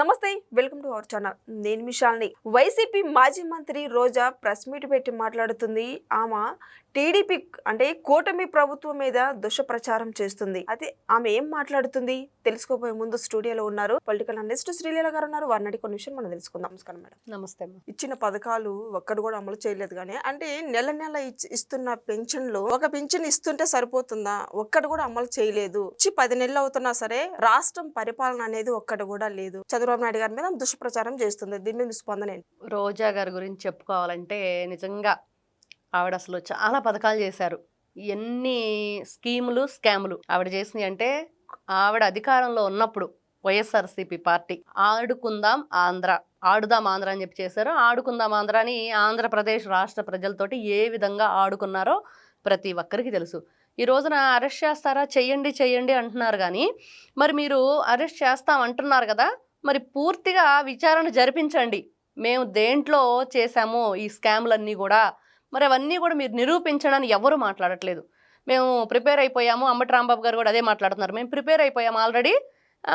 నమస్తే welcome to our channel. నేను మిషాల్ని YCP మాజీ మంత్రి రోజా ప్రెస్ మీట్ పెట్టి మాట్లాడుతుంది. ఆమె టీడీపీ అంటే కూటమి ప్రభుత్వం మీద దుష్ప్రచారం చేస్తుంది. అయితే ఆమె ఏం మాట్లాడుతుంది? తెలుసుకోబోయే ముందు స్టూడియోలో ఉన్నారు పొలిటికల్ అనలిస్ట్ శ్రీలీల గారు ఉన్నారు. వారిని కొన్ని విషయం మనం తెలుసుకుందాం. నమస్కారం మేడం. నమస్తే ఇచ్చిన పథకాలు ఒక్కడు కూడా అమలు చేయలేదు కానీ అంటే నెల నెల ఇస్తున్న పెన్షన్లు ఒక పెన్షన్ ఇస్తుంటే సరిపోతుందా? ఒక్కడు కూడా అమలు చేయలేదు. ఇచ్చి పది నెలలు అవుతున్నా సరే రాష్ట్రం పరిపాలన అనేది ఒక్కటి కూడా లేదు. చంద్రబాబు నాయుడు గారి మీద దుష్ప్రచారం చేస్తుంది. దీని మీద స్పందన రోజా గారి గురించి చెప్పుకోవాలంటే నిజంగా ఆవిడ అసలు చాలా పథకాలు చేశారు. ఎన్ని స్కీములు స్కాములు ఆవిడ చేసినాయి అంటే ఆవిడ అధికారంలో ఉన్నప్పుడు వైఎస్ఆర్సీపీ పార్టీ ఆడుకుందాం ఆంధ్ర ఆడుదాం ఆంధ్ర అని చెప్పి చేశారు. ఆడుకుందాం ఆంధ్ర అని ఆంధ్రప్రదేశ్ రాష్ట్ర ప్రజలతోటి ఏ విధంగా ఆడుకున్నారో ప్రతి ఒక్కరికి తెలుసు. ఈ రోజున అరెస్ట్ చేస్తారా? చెయ్యండి చెయ్యండి అంటున్నారు కానీ మరి మీరు అరెస్ట్ చేస్తాం అంటున్నారు కదా మరి పూర్తిగా విచారణ జరిపించండి. మేము దేంట్లో చేశాము ఈ స్కామ్లన్నీ కూడా. మరి అవన్నీ కూడా మీరు నిరూపించడానికి ఎవరు మాట్లాడట్లేదు. మేము ప్రిపేర్ అయిపోయాము. అంబటి రాంబాబు గారు కూడా అదే మాట్లాడుతున్నారు. మేము ప్రిపేర్ అయిపోయాము ఆల్రెడీ.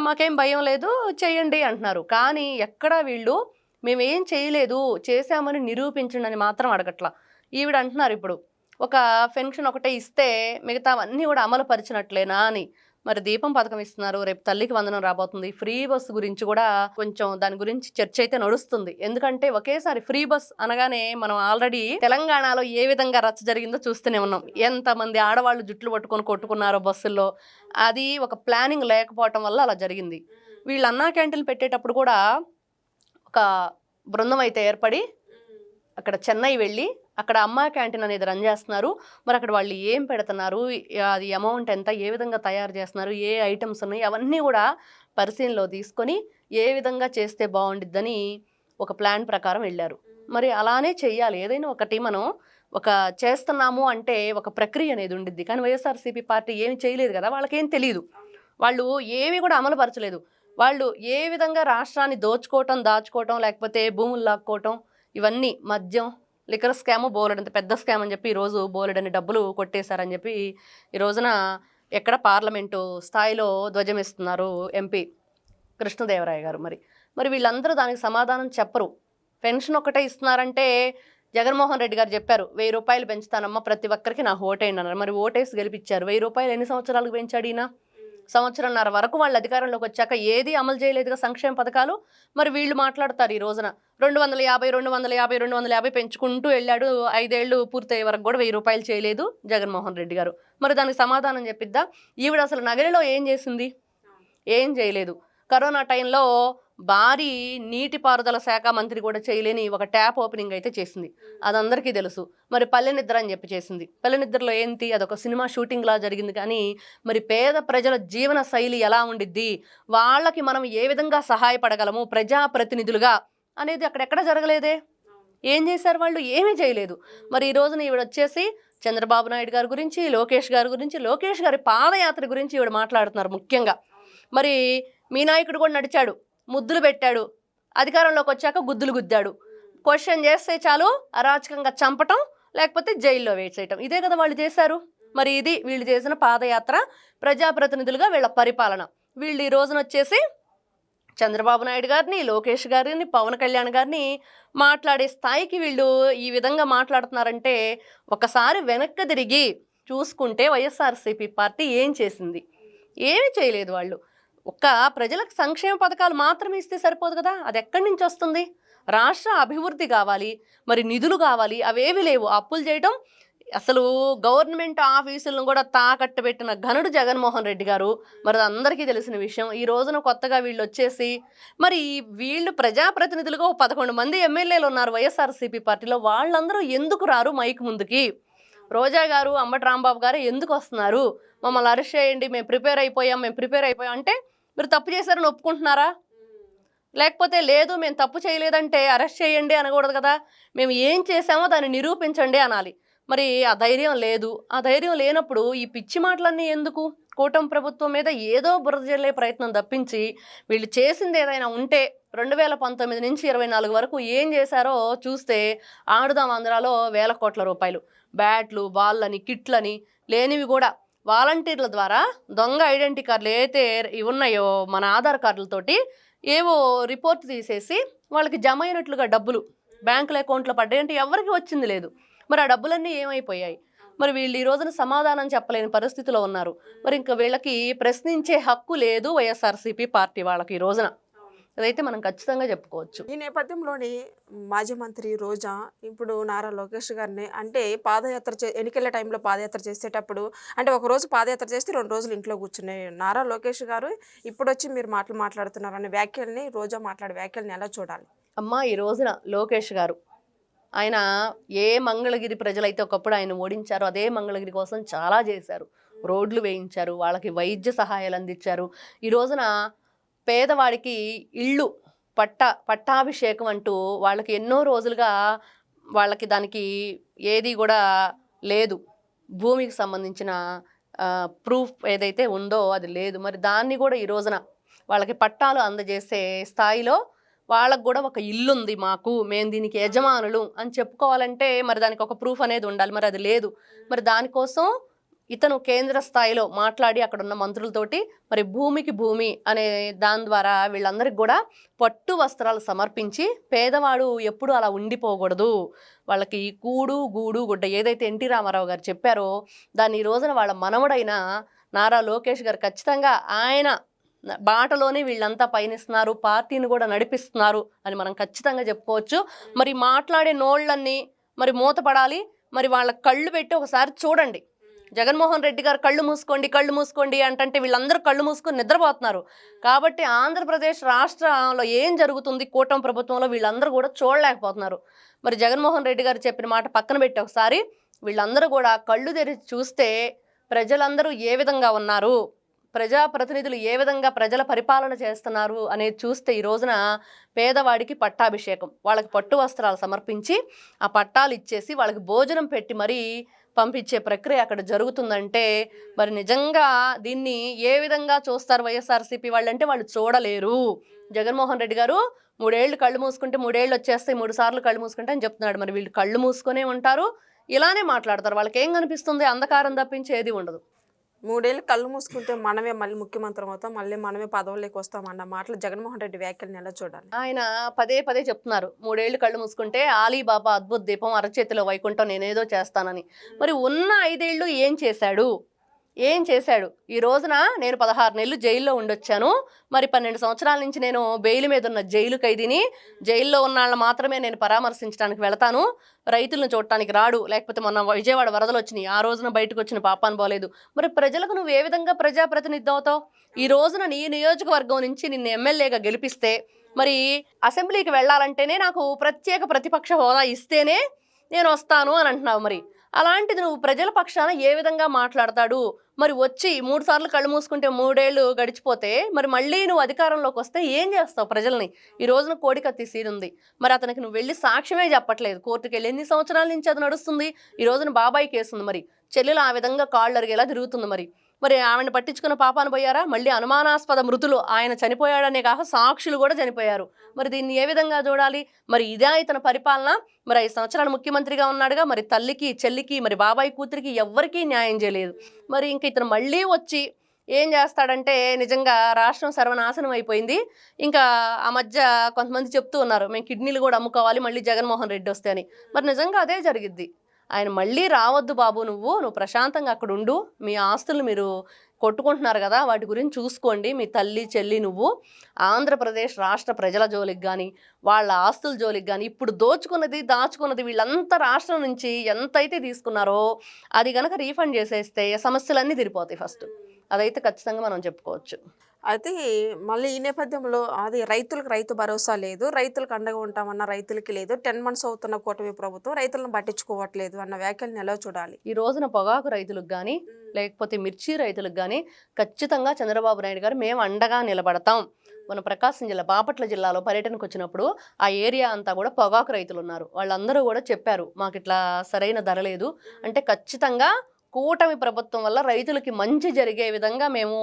మాకేం భయం లేదు. చేయండి అంటున్నారు. కానీ ఎక్కడ వీళ్ళు మేమేం చేయలేదు. చేశామని నిరూపించండి అని మాత్రం అడగట్లా. ఈవిడ అంటున్నారు ఇప్పుడు. ఒక పెన్షన్ ఒకటే ఇస్తే మిగతావన్నీ కూడా అమలు పరిచినట్లేనా అని. మరి దీపం పథకం ఇస్తున్నారు రేపు తల్లికి వందనం రాబోతుంది. ఫ్రీ బస్ గురించి కూడా కొంచెం దాని గురించి చర్చ అయితే నడుస్తుంది. ఎందుకంటే ఒకేసారి ఫ్రీ బస్ అనగానే మనం ఆల్రెడీ తెలంగాణలో ఏ విధంగా రచ్చ జరిగిందో చూస్తూనే ఉన్నాం. ఎంతమంది ఆడవాళ్ళు జుట్లు పట్టుకొని కొట్టుకున్నారో బస్సుల్లో అది ఒక ప్లానింగ్ లేకపోవటం వల్ల అలా జరిగింది. వీళ్ళు అన్నా క్యాంటీన్లు పెట్టేటప్పుడు కూడా ఒక బృందం అయితే ఏర్పడి అక్కడ చెన్నై వెళ్ళి అక్కడ అమ్మా క్యాంటీన్ అనేది రన్ చేస్తున్నారు. మరి అక్కడ వాళ్ళు ఏం పెడుతున్నారు? అది అమౌంట్ ఎంత? ఏ విధంగా తయారు చేస్తున్నారు? ఏ ఐటమ్స్ ఉన్నాయి? అవన్నీ కూడా పరిశీలనలో తీసుకొని ఏ విధంగా చేస్తే బాగుండిద్దని ఒక ప్లాన్ ప్రకారం వెళ్ళారు. మరి అలానే చెయ్యాలి. ఏదైనా ఒకటి మనం ఒక చేస్తున్నాము అంటే ఒక ప్రక్రియ అనేది ఉండిద్ది. కానీ వైఎస్ఆర్సీపీ పార్టీ ఏమి చేయలేదు కదా? వాళ్ళకేం తెలియదు వాళ్ళు ఏమీ కూడా అమలుపరచలేదు వాళ్ళు ఏ విధంగా రాష్ట్రాన్ని దోచుకోవటం దాచుకోవటం లేకపోతే భూములు లాక్కోవటం ఇవన్నీ మద్యం లిక్కర్ స్కామ్ బోలెడంత పెద్ద స్కామ్ అని చెప్పి ఈరోజు బోలెడని డబ్బులు కొట్టేశారని చెప్పి ఈ రోజున ఎక్కడ పార్లమెంటు స్థాయిలో ధ్వజమిస్తున్నారు ఎంపీ కృష్ణదేవరాయ గారు మరి. మరి వీళ్ళందరూ దానికి సమాధానం చెప్పరు. పెన్షన్ ఒకటే ఇస్తున్నారంటే జగన్మోహన్ రెడ్డి గారు చెప్పారు వెయ్యి రూపాయలు పెంచుతానమ్మా ప్రతి ఒక్కరికి నా ఓటేయండి అన్నారు. మరి ఓటేసి గెలిపించారు వెయ్యి రూపాయలు ఎన్ని సంవత్సరాలకు పెంచాడు ఈయన? సంవత్సరంన్నర వరకు వాళ్ళు అధికారంలోకి వచ్చాక ఏది అమలు చేయలేదుగా సంక్షేమ పథకాలు. మరి వీళ్ళు మాట్లాడతారు ఈ రోజున. రెండు వందల యాభై రెండు వందల యాభై రెండు వందల యాభై పెంచుకుంటూ వెళ్ళాడు. ఐదేళ్ళు పూర్తయ్యే వరకు కూడా వెయ్యి రూపాయలు చేయలేదు జగన్మోహన్ రెడ్డి గారు. మరి దానికి సమాధానం చెప్పిద్దా? ఈవిడ అసలు నగరిలో ఏం చేసింది? ఏం చేయలేదు. కరోనా టైంలో భారీ నీటిపారుదల శాఖ మంత్రి కూడా చేయలేని ఒక ట్యాప్ ఓపెనింగ్ అయితే చేసింది. అది అందరికీ తెలుసు. మరి పల్లె నిద్ర అని చెప్పి చేసింది. పల్లె నిద్రలో ఏంటి? అదొక సినిమా షూటింగ్లా జరిగింది కానీ మరి పేద ప్రజల జీవన శైలి ఎలా ఉండిద్ది? వాళ్ళకి మనం ఏ విధంగా సహాయపడగలము? ప్రజాప్రతినిధులుగా అనేది అక్కడెక్కడ జరగలేదే? ఏం చేశారు వాళ్ళు? ఏమీ చేయలేదు. మరి ఈ రోజున ఈవిడ వచ్చేసి చంద్రబాబు నాయుడు గారి గురించి లోకేష్ గారి గురించి లోకేష్ గారి పాదయాత్ర గురించి ఈవిడ మాట్లాడుతున్నారు ముఖ్యంగా. మరి మీ నాయకుడు కూడా నడిచాడు. ముద్దులు పెట్టాడు. అధికారంలోకి వచ్చాక గుద్దులు గుద్దాడు. క్వశ్చన్ చేస్తే చాలు అరాచకంగా చంపటం లేకపోతే జైల్లో వేసేయటం. ఇదే కదా వాళ్ళు చేశారు. మరి ఇది వీళ్ళు చేసిన పాదయాత్ర ప్రజాప్రతినిధులుగా వీళ్ళ పరిపాలన. వీళ్ళు ఈ రోజున వచ్చేసి చంద్రబాబు నాయుడు గారిని లోకేష్ గారిని పవన్ కళ్యాణ్ గారిని మాట్లాడే స్థాయికి వీళ్ళు ఈ విధంగా మాట్లాడుతున్నారంటే ఒకసారి వెనక్కి తిరిగి చూసుకుంటే వైఎస్ఆర్సీపీ పార్టీ ఏం చేసింది? ఏమీ చేయలేదు వాళ్ళు. ఒక్క ప్రజలకు సంక్షేమ పథకాలు మాత్రమే ఇస్తే సరిపోదు కదా? అది ఎక్కడి నుంచి వస్తుంది? రాష్ట్ర అభివృద్ధి కావాలి మరి నిధులు కావాలి అవేవి లేవు. అప్పులు చేయడం అసలు గవర్నమెంట్ ఆఫీసులను కూడా తాకట్టు పెట్టిన ఘనుడు జగన్మోహన్ రెడ్డి గారు. మరి అందరికీ తెలిసిన విషయం. ఈ రోజున కొత్తగా వీళ్ళు వచ్చేసి మరి వీళ్ళు ప్రజాప్రతినిధులుగా పదకొండు మంది ఎమ్మెల్యేలు ఉన్నారు వైఎస్ఆర్సీపీ పార్టీలో. వాళ్ళందరూ ఎందుకు రారు మైక్ ముందుకి? రోజా గారు అంబటి రాంబాబు గారు ఎందుకు వస్తున్నారు? మమ్మల్ని అరెస్ట్ చేయండి మేము ప్రిపేర్ అయిపోయాం మేము ప్రిపేర్ అయిపోయాం అంటే మీరు తప్పు చేశారని ఒప్పుకుంటున్నారా? లేకపోతే లేదు మేము తప్పు చేయలేదంటే అరెస్ట్ చేయండి అనకూడదు కదా. మేము ఏం చేసామో దాన్ని నిరూపించండి అనాలి. మరి ఆ ధైర్యం లేదు. ఆ ధైర్యం లేనప్పుడు ఈ పిచ్చి మాటలన్నీ ఎందుకు? కూటమి ప్రభుత్వం మీద ఏదో బురద జల్లే ప్రయత్నం తప్పించి వీళ్ళు చేసింది ఏదైనా ఉంటే రెండు వేల పంతొమ్మిది నుంచి ఇరవై నాలుగు వరకు ఏం చేశారో చూస్తే ఆడుదాం ఆంధ్రాలో వేల కోట్ల రూపాయలు. బ్యాట్లు బాళ్ళని కిట్లని లేనివి కూడా వాలంటీర్ల ద్వారా దొంగ ఐడెంటిటీ కార్డులు ఏదైతే ఉన్నాయో మన ఆధార్ కార్డులతోటి ఏవో రిపోర్ట్ తీసేసి వాళ్ళకి జమ అయినట్లుగా డబ్బులు బ్యాంకుల అకౌంట్లో పడ్డాయి అంటే ఎవరికి వచ్చింది లేదు. మరి ఆ డబ్బులన్నీ ఏమైపోయాయి? మరి వీళ్ళు ఈ రోజున సమాధానం చెప్పలేని పరిస్థితిలో ఉన్నారు. మరి ఇంకా వీళ్ళకి ప్రశ్నించే హక్కు లేదు వైఎస్ఆర్సీపీ పార్టీ వాళ్ళకి ఈ రోజున. అదైతే మనం ఖచ్చితంగా చెప్పుకోవచ్చు. ఈ నేపథ్యంలోని మాజీ మంత్రి రోజా ఇప్పుడు నారా లోకేష్ గారిని అంటే పాదయాత్ర చే ఎన్నికల టైంలో పాదయాత్ర చేసేటప్పుడు అంటే ఒక రోజు పాదయాత్ర చేస్తే రెండు రోజులు ఇంట్లో కూర్చునే నారా లోకేష్ గారు ఇప్పుడు వచ్చి మీరు మాటలు మాట్లాడుతున్నారు అనే వ్యాఖ్యల్ని రోజా మాట్లాడే వ్యాఖ్యల్ని ఎలా చూడాలి? అమ్మ ఈ రోజున లోకేష్ గారు ఆయన ఏ మంగళగిరి ప్రజలైతే ఒకప్పుడు ఆయన ఓడించారో అదే మంగళగిరి కోసం చాలా చేశారు. రోడ్లు వేయించారు వాళ్ళకి వైద్య సహాయాలు అందించారు. ఈ రోజున పేదవాడికి ఇళ్ళు పట్ట పట్టాభిషేకం అంటూ వాళ్ళకి ఎన్నో రోజులుగా వాళ్ళకి దానికి ఏది కూడా లేదు. భూమికి సంబంధించిన ప్రూఫ్ ఏదైతే ఉందో అది లేదు. మరి దాన్ని కూడా ఈ రోజున వాళ్ళకి పట్టాలు అందజేసే స్థాయిలో వాళ్ళకు కూడా ఒక ఇల్లు ఉంది మాకు మేము దీనికి యజమానులు అని చెప్పుకోవాలంటే మరి దానికి ఒక ప్రూఫ్ అనేది ఉండాలి. మరి అది లేదు. మరి దానికోసం ఇతను కేంద్ర స్థాయిలో మాట్లాడి అక్కడ ఉన్న మంత్రులతోటి మరి భూమికి భూమి అనే దాని ద్వారా వీళ్ళందరికీ కూడా పట్టు వస్త్రాలు సమర్పించి పేదవాడు ఎప్పుడు అలా ఉండిపోకూడదు. వాళ్ళకి కూడు గూడు గుడ్డ ఏదైతే ఎన్టీ రామారావు గారు చెప్పారో దాన్ని ఈ రోజున వాళ్ళ మనవడైన నారా లోకేష్ గారు ఖచ్చితంగా ఆయన బాటలోనే వీళ్ళంతా పయనిస్తున్నారు పార్టీని కూడా నడిపిస్తున్నారు అని మనం ఖచ్చితంగా చెప్పుకోవచ్చు. మరి మాట్లాడే నోళ్ళన్నీ మరి మూతపడాలి. మరి వాళ్ళ కళ్ళు పెట్టి ఒకసారి చూడండి. జగన్మోహన్ రెడ్డి గారు కళ్ళు మూసుకోండి కళ్ళు మూసుకోండి అంటే వీళ్ళందరూ కళ్ళు మూసుకొని నిద్రపోతున్నారు. కాబట్టి ఆంధ్రప్రదేశ్ రాష్ట్రంలో ఏం జరుగుతుంది? కూటమి ప్రభుత్వంలో వీళ్ళందరూ కూడా చూడలేకపోతున్నారు. మరి జగన్మోహన్ రెడ్డి గారు చెప్పిన మాట పక్కన పెట్టి ఒకసారి వీళ్ళందరూ కూడా కళ్ళు తెరిచి చూస్తే ప్రజలందరూ ఏ విధంగా ఉన్నారు? ప్రజాప్రతినిధులు ఏ విధంగా ప్రజల పరిపాలన చేస్తున్నారు అనేది చూస్తే ఈ రోజున పేదవాడికి పట్టాభిషేకం. వాళ్ళకి పట్టు వస్త్రాలు సమర్పించి ఆ పట్టాలు ఇచ్చేసి వాళ్ళకి భోజనం పెట్టి మరీ పంపించే ప్రక్రియ అక్కడ జరుగుతుందంటే మరి నిజంగా దీన్ని ఏ విధంగా చూస్తారు వైఎస్ఆర్సీపీ వాళ్ళు అంటే వాళ్ళు చూడలేరు. జగన్మోహన్ రెడ్డి గారు మూడేళ్ళు కళ్ళు మూసుకుంటే మూడేళ్ళు వచ్చేస్తాయి మూడు సార్లు కళ్ళు మూసుకుంటే అని చెప్తున్నాడు. మరి వీళ్ళు కళ్ళు మూసుకునే ఉంటారు ఇలానే మాట్లాడతారు. వాళ్ళకి ఏం కనిపిస్తుంది? అంధకారం తప్పించి ఏది ఉండదు. మూడేళ్ళు కళ్ళు మూసుకుంటే మనమే మళ్ళీ ముఖ్యమంత్రి అవుతాం మళ్ళీ మనమే పదవుల్లోకి వస్తాం అన్న మాటలు జగన్మోహన్ రెడ్డి వ్యాఖ్యల్ని ఎలా చూడాలి? ఆయన పదే పదే చెప్తున్నారు మూడేళ్ళు కళ్ళు మూసుకుంటే ఆలీబాబా అద్భుత దీపం అరచేతిలో వైకుంఠం నేనేదో చేస్తానని. మరి ఉన్న ఐదేళ్ళు ఏం చేశాడు? ఏం చేశాడు? ఈ రోజున నేను పదహారు నెలలు జైల్లో ఉండొచ్చాను. మరి పన్నెండు సంవత్సరాల నుంచి నేను బెయిల్ మీద ఉన్న జైలు ఖైదీని జైల్లో ఉన్న వాళ్ళని మాత్రమే నేను పరామర్శించడానికి వెళతాను. రైతులను చూడటానికి రాడు. లేకపోతే మొన్న విజయవాడ వరదలు వచ్చినాయి. ఆ రోజున బయటకు వచ్చిన పాపాను పోలేదు. మరి ప్రజలకు నువ్వు ఏ విధంగా ప్రజాప్రతినిధి అవుతావు? ఈ రోజున నీ నియోజకవర్గం నుంచి నిన్ను ఎమ్మెల్యేగా గెలిపిస్తే మరి అసెంబ్లీకి వెళ్ళాలంటేనే నాకు ప్రత్యేక ప్రతిపక్ష హోదా ఇస్తేనే నేను వస్తాను అని అంటున్నావు మరి. అలాంటిది నువ్వు ప్రజల పక్షాన ఏ విధంగా మాట్లాడతాడు? మరి వచ్చి మూడు సార్లు కళ్ళు మూసుకుంటే మూడేళ్ళు గడిచిపోతే మరి మళ్ళీ నువ్వు అధికారంలోకి వస్తే ఏం చేస్తావు ప్రజల్ని? ఈ రోజున కోడికత్తి సీన్ ఉంది. మరి అతనికి నువ్వు వెళ్ళి సాక్ష్యమే చెప్పట్లేదు. కోర్టుకి వెళ్ళి ఎన్ని సంవత్సరాల నుంచి అది నడుస్తుంది? ఈ రోజున బాబాయ్ కేసు ఉంది మరి. చెల్లెలు ఆ విధంగా కాళ్ళు అరిగేలా తిరుగుతుంది మరి. మరి ఆమెను పట్టించుకున్న పాపాను పోయారా? మళ్ళీ అనుమానాస్పద మృతులు ఆయన చనిపోయాడనే కాక సాక్షులు కూడా చనిపోయారు. మరి దీన్ని ఏ విధంగా చూడాలి? మరి ఇదే ఇతని పరిపాలన? మరి ఐదు సంవత్సరాలు ముఖ్యమంత్రిగా ఉన్నాడుగా మరి తల్లికి చెల్లికి మరి బాబాయ్ కూతురికి ఎవ్వరికీ న్యాయం చేయలేదు. మరి ఇంక ఇతను మళ్ళీ వచ్చి ఏం చేస్తాడంటే నిజంగా రాష్ట్రం సర్వనాశనం అయిపోయింది. ఇంకా ఆ మధ్య కొంతమంది చెప్తూ ఉన్నారు మేము కిడ్నీలు కూడా అమ్ముకోవాలి మళ్ళీ జగన్మోహన్ రెడ్డి వస్తే అని. మరి నిజంగా అదే జరిగిద్ది. ఆయన మళ్ళీ రావద్దు బాబు నువ్వు నువ్వు ప్రశాంతంగా అక్కడ ఉండు. మీ ఆస్తులు మీరు కొట్టుకుంటున్నారు కదా వాటి గురించి చూసుకోండి. మీ తల్లి చెల్లి నువ్వు ఆంధ్రప్రదేశ్ రాష్ట్ర ప్రజల జోలికి కానీ వాళ్ళ ఆస్తుల జోలికి కానీ ఇప్పుడు దోచుకున్నది దాచుకున్నది వీళ్ళంతా రాష్ట్రం నుంచి ఎంతైతే తీసుకున్నారో అది కనుక రీఫండ్ చేసేస్తే సమస్యలన్నీ తిరిపోతాయి ఫస్ట్. అదైతే ఖచ్చితంగా మనం చెప్పుకోవచ్చు. అయితే మళ్ళీ ఈ నేపథ్యంలో అది రైతులకు రైతు భరోసా లేదు. రైతులకు అండగా ఉంటామన్న రైతులకి లేదు. టెన్ మంత్స్ అవుతున్న కూటమి ప్రభుత్వం రైతులను పట్టించుకోవట్లేదు అన్న వ్యాఖ్యల్ని ఎలా చూడాలి? ఈ రోజున పొగాకు రైతులకు కానీ లేకపోతే మిర్చి రైతులకు కానీ ఖచ్చితంగా చంద్రబాబు నాయుడు గారు మేము అండగా నిలబడతాం. మన ప్రకాశం జిల్లా బాపట్ల జిల్లాలో పర్యటనకు వచ్చినప్పుడు ఆ ఏరియా అంతా కూడా పొగాకు రైతులు ఉన్నారు. వాళ్ళందరూ కూడా చెప్పారు మాకు ఇట్లా సరైన ధర లేదు. అంటే ఖచ్చితంగా కూటమి ప్రభుత్వం వల్ల రైతులకి మంచి జరిగే విధంగా మేము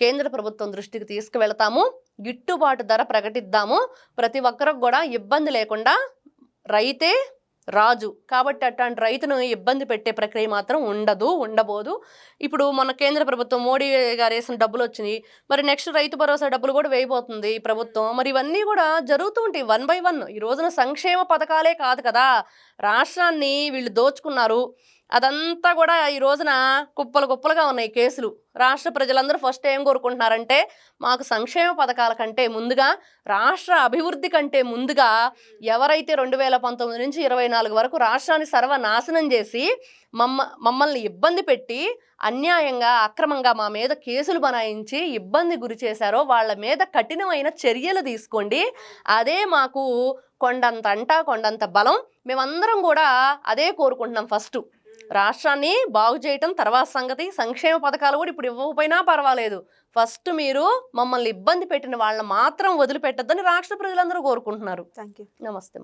కేంద్ర ప్రభుత్వం దృష్టికి తీసుకువెళతాము. గిట్టుబాటు ధర ప్రకటిద్దాము. ప్రతి ఒక్కరికి కూడా ఇబ్బంది లేకుండా రైతే రాజు. కాబట్టి అట్లాంటి రైతును ఇబ్బంది పెట్టే ప్రక్రియ మాత్రం ఉండదు ఉండబోదు. ఇప్పుడు మన కేంద్ర ప్రభుత్వం మోడీ గారు వేసిన డబ్బులు వచ్చినాయి. మరి నెక్స్ట్ రైతు భరోసా డబ్బులు కూడా వేయబోతుంది ప్రభుత్వం. మరి ఇవన్నీ కూడా జరుగుతూ ఉంటాయి వన్ బై వన్. ఈ రోజున సంక్షేమ పథకాలే కాదు కదా. రాష్ట్రాన్ని వీళ్ళు దోచుకున్నారు. అదంతా కూడా ఈ రోజున కుప్పలు కుప్పలుగా ఉన్నాయి కేసులు. రాష్ట్ర ప్రజలందరూ ఫస్ట్ ఏం కోరుకుంటున్నారంటే మాకు సంక్షేమ పథకాల కంటే ముందుగా రాష్ట్ర అభివృద్ధి కంటే ముందుగా ఎవరైతే రెండు వేల పంతొమ్మిది నుంచి ఇరవై నాలుగు వరకు రాష్ట్రాన్ని సర్వనాశనం చేసి మమ్మ మమ్మల్ని ఇబ్బంది పెట్టి అన్యాయంగా అక్రమంగా మా మీద కేసులు బనాయించి ఇబ్బంది గురి చేశారో వాళ్ళ మీద కఠినమైన చర్యలు తీసుకోండి. అదే మాకు కొండంత అంట కొండంత బలం. మేమందరం కూడా అదే కోరుకుంటున్నాం ఫస్ట్ రాష్ట్రాన్ని బాగు చేయటం తర్వాత సంగతి సంక్షేమ పథకాలు కూడా ఇప్పుడు ఇవ్వకపోయినా పర్వాలేదు. ఫస్ట్ మీరు మమ్మల్ని ఇబ్బంది పెట్టిన వాళ్ళని మాత్రం వదిలిపెట్టద్దని రాష్ట్ర ప్రజలందరూ కోరుకుంటున్నారు. థ్యాంక్ యూ నమస్తే.